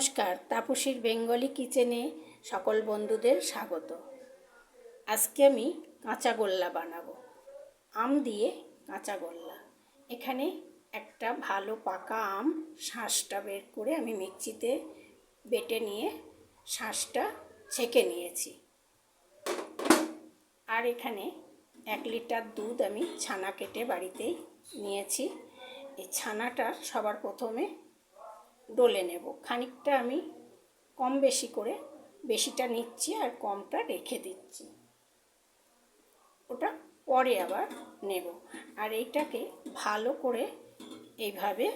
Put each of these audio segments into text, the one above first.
নমস্কার, তাপসীর বেঙ্গলি কিচেনে সকল বন্ধুদের স্বাগত। আজকে আমি কাঁচা গোল্লা বানাবো। আম দিয়ে কাঁচা গোল্লা। এখানে একটা ভালো পাকা আম শাঁসটা বের করে আমি মিক্সিতে বেটে নিয়ে শাঁসটা ছেঁকে নিয়েছি। আর এখানে এক লিটার দুধ আমি ছানা কেটে বাড়িতেই নিয়েছি। এই ছানাটা সবার প্রথমে ডলে নেব। খানিকটা আমি কম বেশি করে, বেশিটা নিচ্ছি আর কমটা রেখে দিচ্ছি। ওটা পরে আবার নেব। আর এইটাকে ভালো করে এইভাবে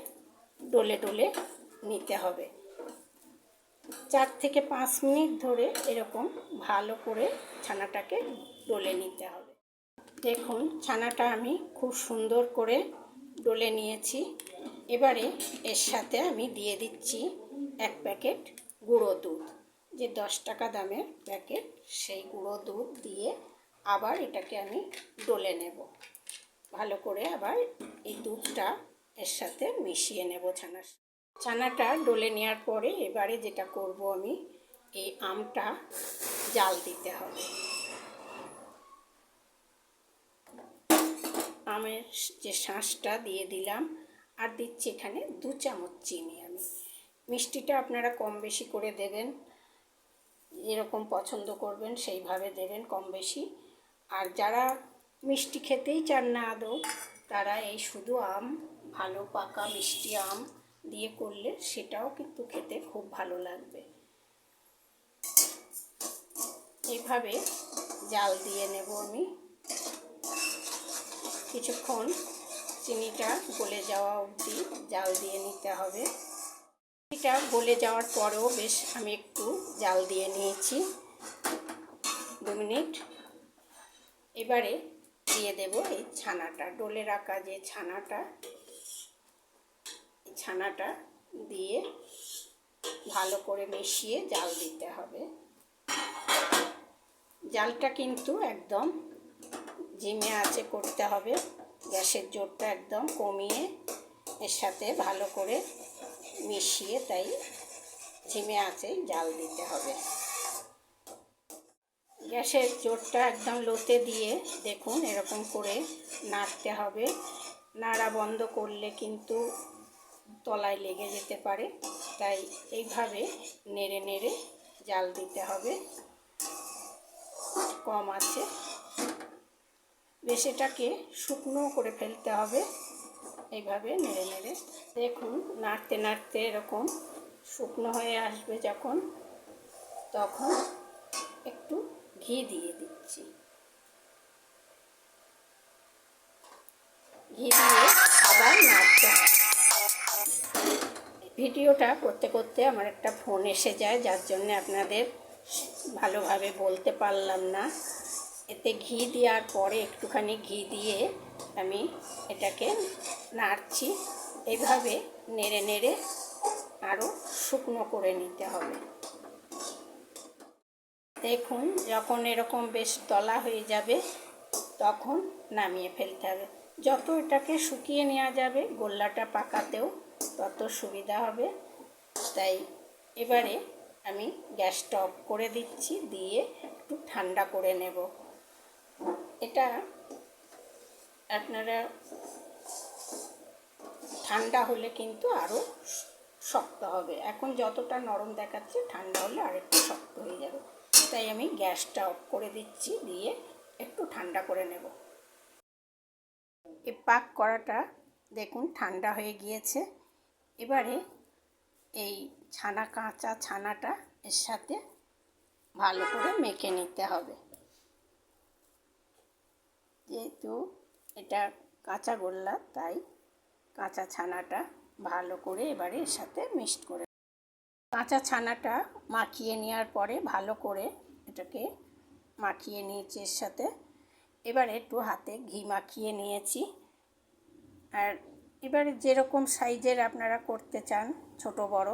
ডলে ডলে নিতে হবে। চার থেকে পাঁচ মিনিট ধরে এরকম ভালো করে ছানাটাকে ডলে নিতে হবে। দেখুন, ছানাটা আমি খুব সুন্দর করে ডলে নিয়েছি। এবারে এর সাথে আমি দিয়ে দিচ্ছি এক প্যাকেট গুঁড়ো দুধ। যে দশ টাকা দামের প্যাকেট, সেই গুঁড়ো দুধ দিয়ে আবার এটাকে আমি ডলে নেব। ভালো করে আবার এই দুধটা এর সাথে মিশিয়ে নেব ছানার ছানাটা ডলে নেওয়ার পরে এবারে যেটা করব আমি, এই আমটা জাল দিতে হবে। আমের যে শাঁসটা দিয়ে দিলাম আর দিচ্ছি এখানে দু চামচ চিনি আমি। মিষ্টিটা আপনারা কম বেশি করে দেবেন, যেরকম পছন্দ করবেন সেইভাবে দেবেন কম বেশি। আর যারা মিষ্টি খেতেই চান না আদৌ, তারা এই শুধু আম, ভালো পাকা মিষ্টি আম দিয়ে করলে সেটাও কিন্তু খেতে খুব ভালো লাগবে। এইভাবে জাল দিয়ে নেব আমি। কিছুক্ষণ চিনিটা গলে যাওয়া অবধি জাল দিয়ে নিতে হবে। চিনিটা গলে যাওয়ার পরেও বেশ আমি একটু জাল দিয়ে নিয়েছি। দু মিনিট। এবারে দিয়ে দেব এই ছানাটা, ডোলে রাখা যে ছানাটা ছানাটা দিয়ে ভালো করে মিশিয়ে জাল দিতে হবে। জালটা কিন্তু একদম জিমে আছে করতে হবে। গ্যাসের জোরটা একদম কমিয়ে এর সাথে ভালো করে মিশিয়ে তাই ঝিমে আছে, জাল দিতে হবে। গ্যাসের জোরটা একদম লোতে দিয়ে দেখুন এরকম করে নাড়তে হবে। নাড়া বন্ধ করলে কিন্তু তলায় লেগে যেতে পারে, তাই এইভাবে নেড়ে নেড়ে জাল দিতে হবে। কম আছে। বেশ এটাকে শুকনো করে ফেলতে হবে। এইভাবে নেড়ে নেড়ে। দেখুন, নাড়তে নাড়তে এরকম শুকনো হয়ে আসবে যখন। তখন একটু ঘি দিয়ে দিচ্ছি। ঘি দিয়ে আবার নাড়তে ভিডিওটা করতে করতে আমার একটা ফোন এসে যায়, যার জন্য আপনাদের ভালোভাবে বলতে পারলাম না। এতে ঘি দেওয়ার পরে একটুখানি ঘি দিয়ে আমি এটাকে নাড়ছি। এভাবে নেড়ে নেড়ে আরও শুকনো করে নিতে হবে। দেখুন যখন এরকম বেশ তলা হয়ে যাবে, তখন নামিয়ে ফেলতে হবে। যত এটাকে শুকিয়ে নেওয়া যাবে, গোল্লাটা পাকাতেও তত সুবিধা হবে। তাই এবারে আমি গ্যাসটা অফ করে দিচ্ছি, দিয়ে একটু ঠান্ডা করে নেব। এটা আপনারা ঠান্ডা হলে কিন্তু আরও শক্ত হবে। এখন যতটা নরম দেখাচ্ছে, ঠান্ডা হলে আরেকটু শক্ত হয়ে যাবে। তাই আমি গ্যাসটা অফ করে দিচ্ছি, দিয়ে একটু ঠান্ডা করে নেব। এই পাক করাটা দেখুন, ঠান্ডা হয়ে গিয়েছে। এবারে এই ছানা, কাঁচা ছানাটা এর সাথে ভালো করে মেখে নিতে হবে। যেহেতু এটা কাঁচা গোল্লা, তাই কাঁচা ছানাটা ভালো করে এবারে এর সাথে মিক্সড করে কাঁচা ছানাটা মাখিয়ে নেওয়ার পরে ভালো করে এটাকে মাখিয়ে নিয়েছি এর সাথে। এবারে একটু হাতে ঘি মাখিয়ে নিয়েছি। আর এবারে যেরকম সাইজের আপনারা করতে চান, ছোট, বড়,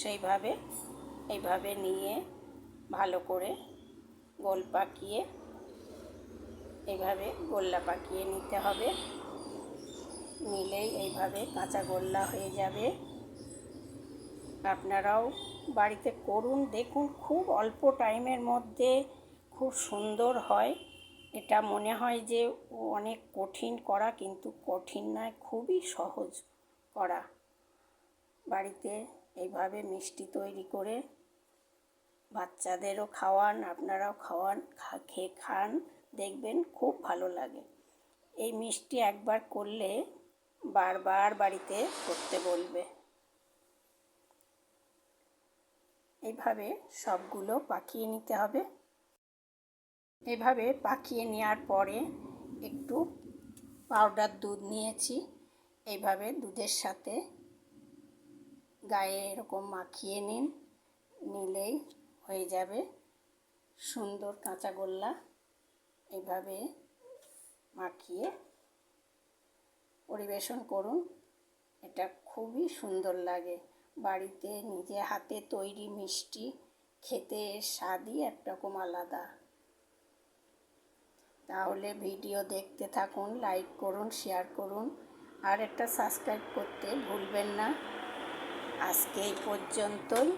সেইভাবে, এইভাবে নিয়ে ভালো করে গোল পাকিয়ে এইভাবে গোল্লা পাকিয়ে নিতে হবে। নিলেই এইভাবে কাঁচা গোল্লা হয়ে যাবে। আপনারাও বাড়িতে করুন, দেখুন, খুব অল্প টাইমের মধ্যে খুব সুন্দর হয়। এটা মনে হয় যে অনেক কঠিন করা, কিন্তু কঠিন নয়, খুবই সহজ করা। বাড়িতে এইভাবে মিষ্টি তৈরি করে বাচ্চাদেরও খাওয়ান, আপনারাও খাওয়ান খেয়ে খান। দেখবেন খুব ভালো লাগে। এই মিষ্টি একবার করলে বারবার বাড়িতে করতে বলবে। এইভাবে সবগুলো পাকিয়ে নিতে হবে। এভাবে পাকিয়ে নেওয়ার পরে একটু পাউডার দুধ নিয়েছি। এইভাবে দুধের সাথে গায়ে এরকম মাখিয়ে নিন। নিলেই হয়ে যাবে সুন্দর কাঁচা গোল্লা। এইভাবে মাখিয়ে পরিবেশন করুন। এটা খুবই সুন্দর লাগে। বাড়িতে নিজে হাতে তৈরি মিষ্টি খেতে স্বাদই একরকম আলাদা। তাহলে ভিডিও দেখতে থাকুন, লাইক করুন, শেয়ার করুন, আর একটা সাবস্ক্রাইব করতে ভুলবেন না। আজকে এই পর্যন্তই।